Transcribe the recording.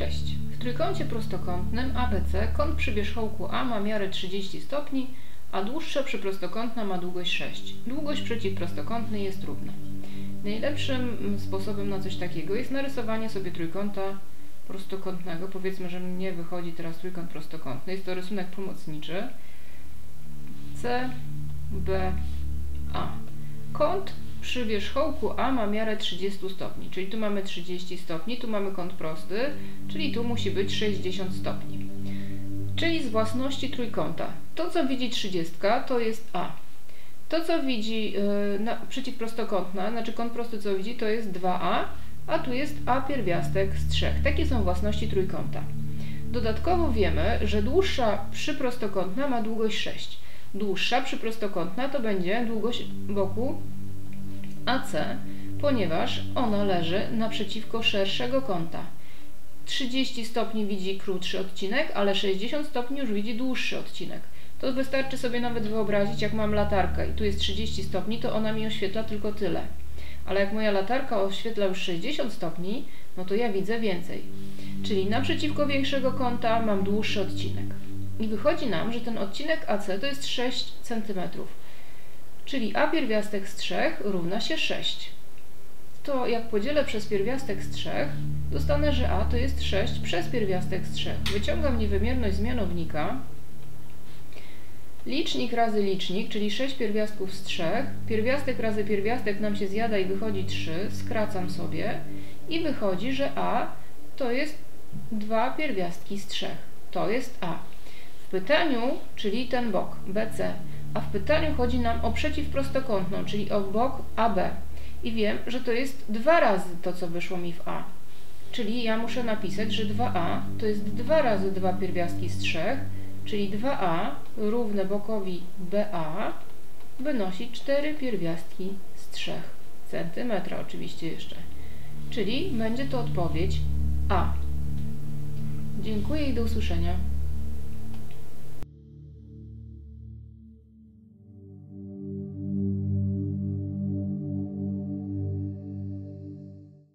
Cześć. W trójkącie prostokątnym ABC kąt przy wierzchołku A ma miarę 30 stopni, a dłuższa przyprostokątna ma długość 6. Długość przeciwprostokątnej jest równa. Najlepszym sposobem na coś takiego jest narysowanie sobie trójkąta prostokątnego. Powiedzmy, że mnie wychodzi teraz trójkąt prostokątny. Jest to rysunek pomocniczy. C, B, A. Kąt przy wierzchołku A ma miarę 30 stopni, czyli tu mamy 30 stopni, tu mamy kąt prosty, czyli tu musi być 60 stopni. Czyli z własności trójkąta. To, co widzi 30, to jest A. To, co widzi yy, na, przeciwprostokątna, znaczy kąt prosty, co widzi, to jest 2A, a tu jest A pierwiastek z 3. Takie są własności trójkąta. Dodatkowo wiemy, że dłuższa przyprostokątna ma długość 6. Dłuższa przyprostokątna to będzie długość boku AC, ponieważ ona leży naprzeciwko szerszego kąta. 30 stopni widzi krótszy odcinek, ale 60 stopni już widzi dłuższy odcinek. To wystarczy sobie nawet wyobrazić, jak mam latarkę i tu jest 30 stopni, to ona mi oświetla tylko tyle. Ale jak moja latarka oświetla już 60 stopni, no to ja widzę więcej. Czyli naprzeciwko większego kąta mam dłuższy odcinek. I wychodzi nam, że ten odcinek AC to jest 6 cm. Czyli a pierwiastek z 3 równa się 6. To jak podzielę przez pierwiastek z 3, dostanę, że a to jest 6 przez pierwiastek z 3. Wyciągam niewymierność z mianownika. Licznik razy licznik, czyli 6 pierwiastków z 3. Pierwiastek razy pierwiastek nam się zjada i wychodzi 3. Skracam sobie i wychodzi, że a to jest 2 pierwiastki z 3. To jest a. W pytaniu, czyli ten bok BC, a w pytaniu chodzi nam o przeciwprostokątną, czyli o bok AB. I wiem, że to jest dwa razy to, co wyszło mi w A. Czyli ja muszę napisać, że 2A to jest 2 razy 2 pierwiastki z 3, czyli 2A równe bokowi BA wynosi 4 pierwiastki z 3 cm oczywiście jeszcze. Czyli będzie to odpowiedź A. Dziękuję i do usłyszenia.